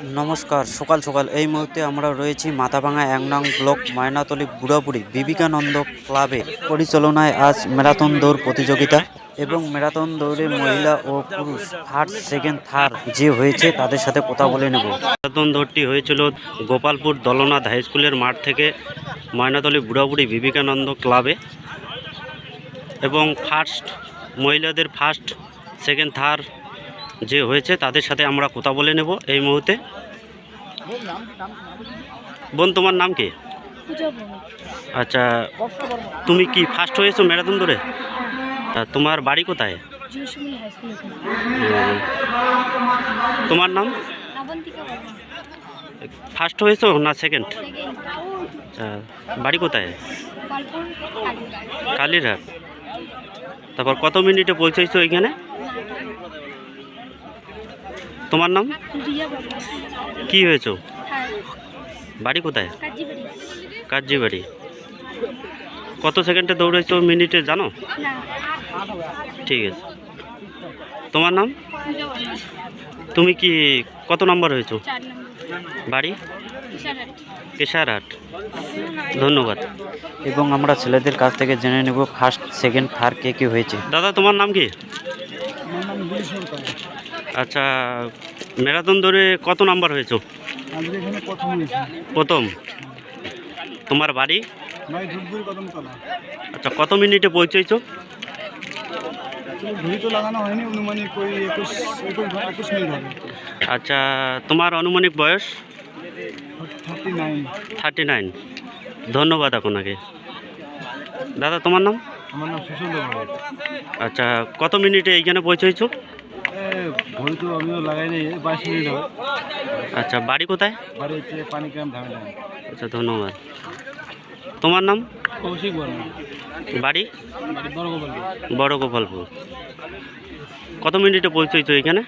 নমস্কার, সকাল সকাল। এই মুহূর্তে আমরা রয়েছি মাথাভাঙা এক নং ব্লক ময়নাতলি বুড়াপুরি বিবেকানন্দ ক্লাবে। পরিচালনায় আজ ম্যারাথন দৌড় প্রতিযোগিতা এবং ম্যারাথন দৌড়ে মহিলা ও পুরুষ ফার্স্ট সেকেন্ড থার্ড যে হয়েছে তাদের সাথে কথা বলে নেব। ম্যারাথন দৌড়টি হয়েছিল গোপালপুর দলনাথ হাই স্কুলের মাঠ থেকে ময়নাতলি বুড়াবুড়ি বিবেকানন্দ ক্লাবে এবং ফার্স্ট মহিলাদের ফার্স্ট সেকেন্ড থার্ড যে হয়েছে তাদের সাথে আমরা কথা বলে নেব এই মুহূর্তে। বোন তোমার নাম কি? আচ্ছা তুমি কি ফার্স্ট হয়েছো ম্যারাথন দৌড়ে? তা তোমার বাড়ি কোথায়? তোমার নাম? ফার্স্ট হয়েছো না সেকেন্ড আচ্ছা বাড়ি কোথায়? কালীরহাট। তারপর কত মিনিটে পৌঁছেছো এখানে? তোমার নাম? কি হয়েছো? হ্যাঁ। বাড়ি কোথায়? কাজিবাড়ি। বাড়ি কত সেকেন্ডে দৌড়েছো মিনিটে জানো? ঠিক আছে। তোমার নাম? তুমি কি কত নম্বর হয়েছো? বাড়ি? কিশারহাট। কেশারহাট। ধন্যবাদ। এবং আমরা ছেলেদের কাছ থেকে জেনে নেব ফার্স্ট সেকেন্ড থার্ড কে কে হয়েছে। দাদা তোমার নাম কি? আচ্ছা ম্যারাথন দৌড়ে কত নাম্বার হয়েছো? প্রথম তোমার বাড়ি? আচ্ছা কত মিনিটে পৌঁছেছো? আচ্ছা তোমার আনুমানিক বয়স? Thirty nine. ধন্যবাদ আপনাকে। দাদা তোমার নাম? আমার নাম সুশান্ত আচ্ছা কত মিনিটে এইখানে পৌঁছেছো? ঘড়ি তো আমিও লাগাই নেই বাইশ মিনিট হবে। আচ্ছা বাড়ি কোথায়? বাড়ি হচ্ছে পানিগ্রাম ধামে ধামে। আচ্ছা ধন্যবাদ। তোমার নাম? কৌশিক বর্মা। বাড়ি? বাড়ি বড় গোপালপুর কত মিনিটে পৌঁছেছো এখানে?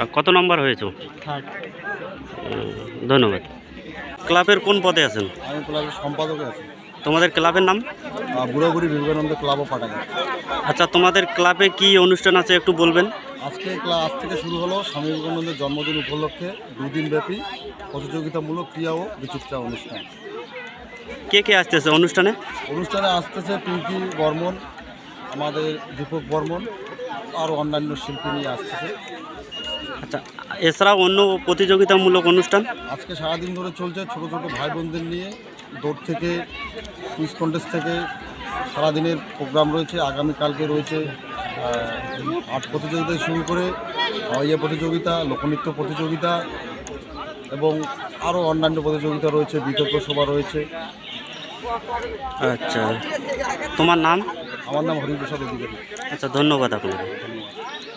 আর কত নম্বর হয়েছো? ধন্যবাদ। ক্লাবের কোন পদে আছেন? আমি ক্লাবের সম্পাদকে আছি। তোমাদের ক্লাবের নাম? বুড়াবুড়ি বিবেকানন্দ ক্লাবও পাঠাগার আচ্ছা তোমাদের ক্লাবে কি অনুষ্ঠান আছে একটু বলবেন? আজকে ক্লাস আজ থেকে শুরু হলো স্বামী বিবেকানন্দের জন্মদিন উপলক্ষে দুদিন ব্যাপী প্রতিযোগিতামূলক ক্রিয়া ও বিচিত্রা অনুষ্ঠান। কে কে আসতেছে অনুষ্ঠানে? অনুষ্ঠানে আসতেছে পিঙ্কি বর্মন আমাদের দীপক বর্মন আর অন্যান্য শিল্পী নিয়ে আসতেছে। আচ্ছা এছাড়াও অন্য প্রতিযোগিতামূলক অনুষ্ঠান? আজকে সারাদিন ধরে চলছে ছোট ছোট ভাই বোনদের নিয়ে দৌড় থেকে কুইজ কন্টেস্ট থেকে সারাদিনের প্রোগ্রাম রয়েছে আগামীকালকে রয়েছে আর্ট প্রতিযোগিতা শুরু করে আহ, ইয়ে প্রতিযোগিতা লোকনৃত্য প্রতিযোগিতা এবং আরও অন্যান্য প্রতিযোগিতা রয়েছে বিতর্ক সভা রয়েছে। আচ্ছা। তোমার নাম? আমার নাম হরিপ্রসাদ অধিকারী। আচ্ছা ধন্যবাদ আপনাকে। ধন্যবাদ